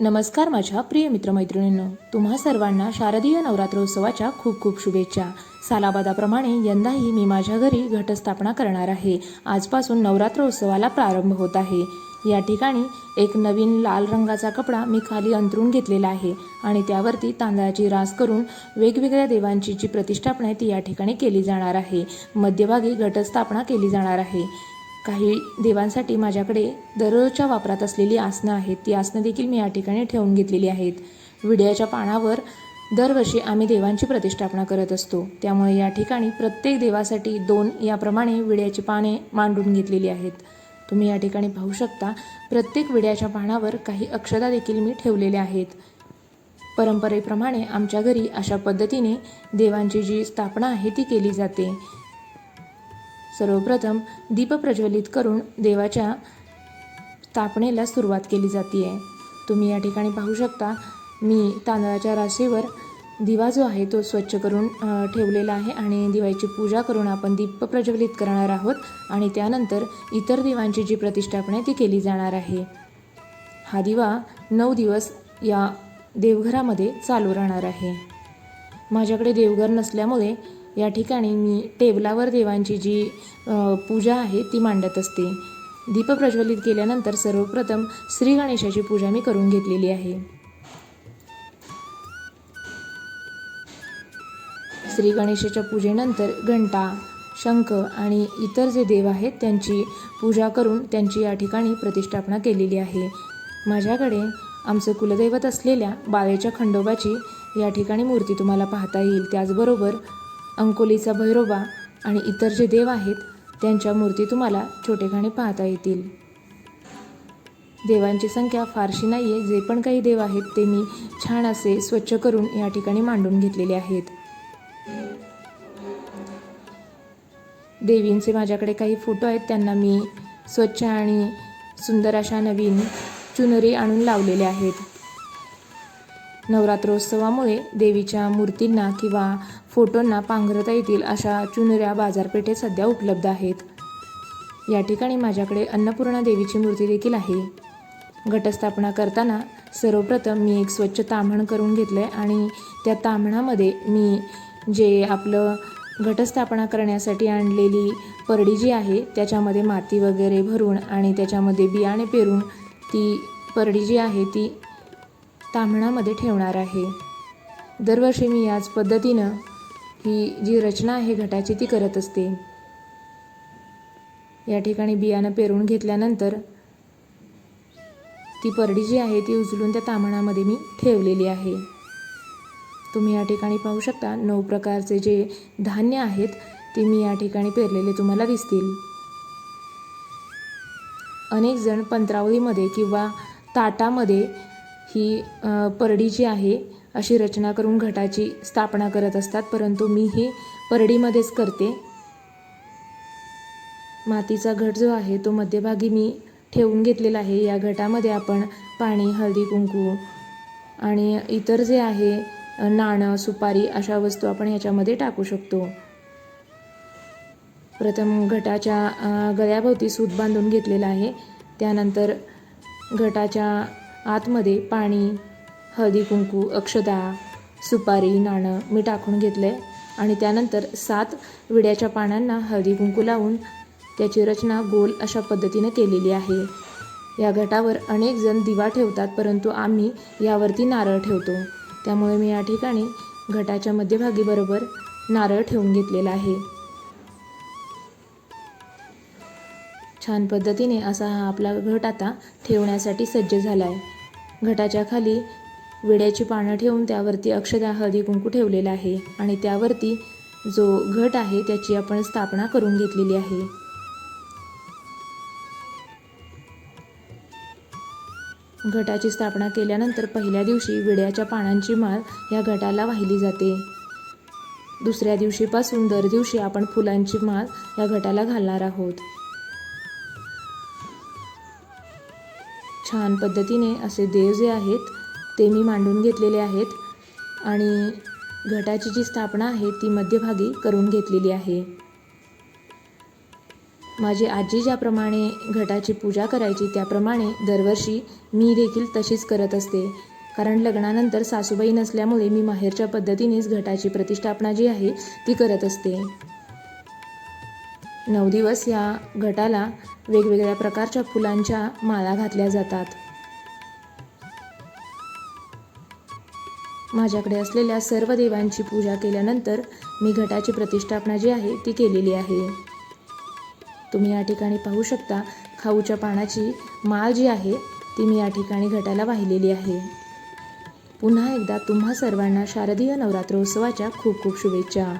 नमस्कार माझ्या प्रिय मित्रमैत्रिणींनो. तुम्हा सर्वांना शारदीय नवरात्रोत्सवाच्या खूप खूप शुभेच्छा. सालाबादाप्रमाणे यंदाही मी माझ्या घरी घटस्थापना करणार आहे. आजपासून नवरात्रोत्सवाला प्रारंभ होत आहे. या ठिकाणी एक नवीन लाल रंगाचा कपडा मी खाली अंतरून घेतलेला आहे आणि त्यावरती तांदळाची रास करून वेगवेगळ्या देवांची जी प्रतिष्ठापना आहे ती या ठिकाणी केली जाणार आहे. मध्यभागी घटस्थापना केली जाणार आहे. काही देवांसाठी माझ्याकडे दररोजच्या वापरात असलेली आसनं आहेत. ती आसनं देखील मी या ठिकाणी ठेवून घेतलेली आहेत. विड्याच्या पानावर दरवर्षी आम्ही देवांची प्रतिष्ठापना करत असतो. त्यामुळे या ठिकाणी प्रत्येक देवासाठी दोन याप्रमाणे विड्याची पाने मांडून घेतलेली आहेत. तुम्ही या ठिकाणी पाहू शकता प्रत्येक विड्याच्या पानावर काही अक्षता देखील मी ठेवलेल्या आहेत. परंपरेप्रमाणे आमच्या घरी अशा पद्धतीने देवांची जी स्थापना आहे ती केली जाते. सर्वप्रथम दीप प्रज्वलित करून देवाच्या स्थापनेला सुरुवात केली जाते आहे तुम्ही या ठिकाणी पाहू शकता मी तांदळाच्या राशीवर दिवा जो आहे तो स्वच्छ करून ठेवलेला आहे आणि दिवाळीची पूजा करून आपण दीप प्रज्वलित करणार आहोत आणि त्यानंतर इतर देवांची जी प्रतिष्ठापना आहे ती केली जाणार आहे. हा दिवा नऊ दिवस या देवघरामध्ये चालू राहणार आहे. माझ्याकडे देवघर नसल्यामुळे या ठिकाणी मी टेबलावर देवांची जी पूजा आहे ती मांडत असते. दीप प्रज्वलित केल्यानंतर सर्वप्रथम श्री गणेशाची पूजा मी करून घेतलेली आहे. श्री गणेशाच्या पूजेनंतर घंटा शंख आणि इतर जे देव आहेत त्यांची पूजा करून त्यांची या ठिकाणी प्रतिष्ठापना केलेली आहे. माझ्याकडे आमचं कुलदैवत असलेल्या बाळेच्या खंडोबाची या ठिकाणी मूर्ती तुम्हाला पाहता येईल. त्याचबरोबर अंकोलीचा भैरोबा आणि इतर जे देव आहेत त्यांच्या मूर्ती तुम्हाला छोटेखाने पाहता येतील. देवांची संख्या फारशी नाही आहे जे पण काही देव आहेत ते मी छान असे स्वच्छ करून या ठिकाणी मांडून घेतलेले आहेत. देवींचे माझ्याकडे काही फोटो आहेत त्यांना मी स्वच्छ आणि सुंदर अशा नवीन चुनरी आणून लावलेल्या आहेत. नवरात्रोत्सवामुळे देवीच्या मूर्तींना किंवा फोटोंना पांघरता येतील अशा चुनऱ्या बाजारपेठेत सध्या उपलब्ध आहेत. या ठिकाणी माझ्याकडे अन्नपूर्णा देवीची मूर्ती देखील आहे. घटस्थापना करताना सर्वप्रथम मी एक स्वच्छ ताम्हण करून घेतलं आहे आणि त्या ताम्हणामध्ये मी जे आपलं घटस्थापना करण्यासाठी आणलेली परडी जी आहे त्याच्यामध्ये माती वगैरे भरून आणि त्याच्यामध्ये बियाणे पेरून ती परडी जी आहे ती तांबणामध्ये ठेवणार आहे. दरवर्षी मी याच पद्धतीनं ही जी रचना आहे घटाची ती करत असते. या ठिकाणी बियाणं पेरून घेतल्यानंतर ती परडी जी आहे ती उचलून त्या तांबणामध्ये मी ठेवलेली आहे. तुम्ही या ठिकाणी पाहू शकता नऊ प्रकारचे जे धान्य आहेत ते मी या ठिकाणी पेरलेले तुम्हाला दिसतील. अनेक जण पंत्रावळीमध्ये किंवा ताटामध्ये ही परडी जी आहे अशी रचना करून घटाची स्थापना करत असतात. परंतु मी ही परडीमध्येच करते. मातीचा घट जो आहे तो मध्यभागी मी ठेवून घेतलेला आहे. या घटामध्ये आपण पाणी हळदी कुंकू आणि इतर जे आहे नाणं सुपारी अशा वस्तू आपण ह्याच्यामध्ये टाकू शकतो. प्रथम घटाच्या गळ्याभोवती सूत बांधून घेतलेला आहे. त्यानंतर घटाच्या आतमध्ये पाणी हळदी कुंकू अक्षदा सुपारी नाणं मी टाकून घेतलं आहे आणि त्यानंतर सात विड्याच्या पानांना हळदी कुंकू लावून त्याची रचना गोल अशा पद्धतीनं केलेली आहे. या घटावर अनेक जण दिवा ठेवतात परंतु आम्ही यावरती नारळ ठेवतो. त्यामुळे मी या ठिकाणी घटाच्या मध्यभागी बरोबर नारळ ठेवून घेतलेला आहे. छान पद्धतीने असा हा आपला घट आता ठेवण्यासाठी सज्ज झाला आहे घटाच्या खाली विड्याची पानं ठेवून त्यावरती अक्षदा हळदी कुंकू ठेवलेला आहे आणि त्यावरती जो घट आहे त्याची आपण स्थापना करून घेतलेली आहे. घटाची स्थापना केल्यानंतर पहिल्या दिवशी विड्याच्या पानांची माळ या घटाला वाहिली जाते. दुसऱ्या दिवशीपासून दर दिवशी आपण फुलांची माळ या घटाला घालणार आहोत. छान पद्धतीने असे देव जे आहेत ते मी मांडून घेतलेले आहेत आणि घटाची जी स्थापना आहे ती मध्यभागी करून घेतलेली आहे. माझी आजी ज्याप्रमाणे घटाची पूजा करायची त्याप्रमाणे दरवर्षी मी देखील तशीच करत असते. कारण लग्नानंतर सासूबाई नसल्यामुळे मी माहेरच्या पद्धतीनेच घटाची प्रतिष्ठापना जी आहे ती करत असते. नऊ दिवस या घटाला वेगवेगळ्या प्रकारच्या फुलांच्या माळा घातल्या जातात. माझ्याकडे असलेल्या सर्व देवांची पूजा केल्यानंतर मी घटाची प्रतिष्ठापना जी आहे ती केलेली आहे. तुम्ही या ठिकाणी पाहू शकता खाऊच्या पानाची माळ जी आहे ती मी या ठिकाणी घटाला वाहिलेली आहे. पुन्हा एकदा तुम्हा सर्वांना शारदीय नवरात्रोत्सवाच्या खूप खूप शुभेच्छा.